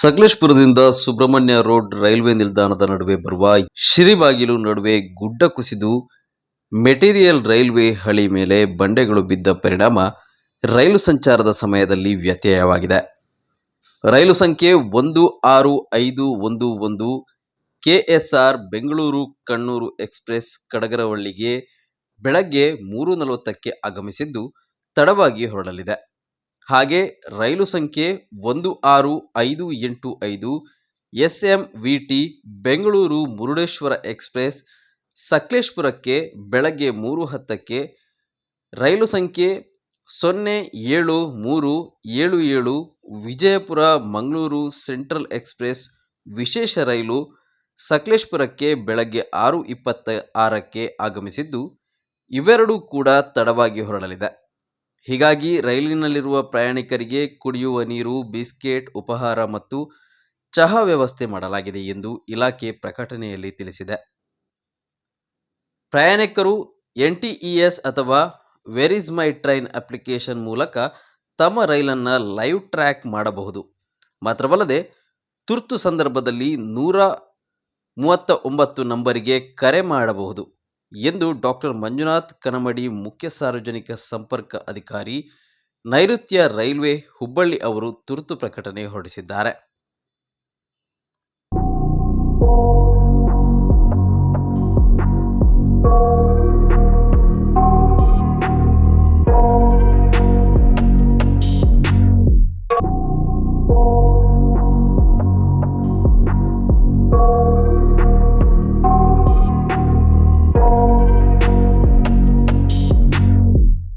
ಸಕಲೇಶ್ಪುರದಿಂದ Subrahmanya road railway ನಿಲ್ದಾಣದ ನಡುವೆ ಬರುವ ಶಿರಿಬಾಗಿಲು ನಡುವೆ ಗುಡ್ಡ ಕುಸಿದು ಮೆಟೀರಿಯಲ್ ರೈಲ್ವೆ ಹಳಿ ಮೇಲೆ ಬಂಡೆಗಳು ಬಿದ್ದ ಪರಿಣಾಮ ರೈಲು ಸಂಚಾರದ ಸಮಯದಲ್ಲಿ ವ್ಯತ್ಯಯವಾಗಿದೆ. ರೈಲು ಸಂಖ್ಯೆ ಒಂದು, ಆರು, ಐದು, ಒಂದು ಒಂದು, ಕೆಎಸ್ಆರ್ ಬೆಂಗಳೂರು ಕಣ್ಣೂರು ಎಕ್ಸ್ಪ್ರೆಸ್ ಕಡಗರವಳ್ಳಿಗೆ ಬೆಳಗ್ಗೆ ಮೂರು ನಲವತ್ತಕ್ಕೆ ಆಗಮಿಸಿದ್ದು ತಡವಾಗಿ ಹೊರಡಲಿದೆ. ಹಾಗೆ ರೈಲು ಸಂಖ್ಯೆ ಒಂದು ಆರು ಐದು ಎಂಟು ಐದು S M V T Bengaluru Murudeshwar express, ಸಕಲೇಶ್ಪುರಕ್ಕೆ ಬೆಳಗ್ಗೆ ಮೂರು ಹತ್ತಕ್ಕೆ, ರೈಲು ಸಂಖ್ಯೆ ಸೊನ್ನೆ ಏಳು ಮೂರು ಏಳು ಏಳು, ವಿಜಯಪುರ ಮಂಗಳೂರು ಸೆಂಟ್ರಲ್ ಎಕ್ಸ್ಪ್ರೆಸ್ ವಿಶೇಷ ರೈಲು ಸಕಲೇಶ್ಪುರಕ್ಕೆ ಬೆಳಗ್ಗೆ ಆರು ಇಪ್ಪತ್ತ ಆರಕ್ಕೆ ಆಗಮಿಸಿದ್ದು, ಇವೆರಡೂ ಕೂಡ ತಡವಾಗಿ ಹೊರಡಲಿದೆ. ಹೀಗಾಗಿ ರೈಲಿನಲ್ಲಿರುವ ಪ್ರಯಾಣಿಕರಿಗೆ ಕುಡಿಯುವ ನೀರು, ಬಿಸ್ಕೆಟ್, ಉಪಹಾರ ಮತ್ತು ಚಹಾ ವ್ಯವಸ್ಥೆ ಮಾಡಲಾಗಿದೆ ಎಂದು ಇಲಾಖೆ ಪ್ರಕಟಣೆಯಲ್ಲಿ ತಿಳಿಸಿದೆ. ಪ್ರಯಾಣಿಕರು ಎನ್ಟಿಇಎಸ್ ಅಥವಾ where is my train application ಮೂಲಕ ತಮ್ಮ ರೈಲನ್ನು ಲೈವ್ ಟ್ರ್ಯಾಕ್ ಮಾಡಬಹುದು. ಮಾತ್ರವಲ್ಲದೆ, ತುರ್ತು ಸಂದರ್ಭದಲ್ಲಿ ನೂರ ಮೂವತ್ತ ಒಂಬತ್ತು ನಂಬರಿಗೆ ಕರೆ ಮಾಡಬಹುದು. ಎಂದು ಡಾಕ್ಟರ್ ಮಂಜುನಾಥ್ ಕನಮಡಿ ಮುಖ್ಯ ಸಾರ್ವಜನಿಕ ಸಂಪರ್ಕ ಅಧಿಕಾರಿ ನೈಋತ್ಯ ರೈಲ್ವೆ ಹುಬ್ಬಳ್ಳಿ ಅವರು ತುರ್ತು ಪ್ರಕಟಣೆ ಹೊರಡಿಸಿದ್ದಾರೆ.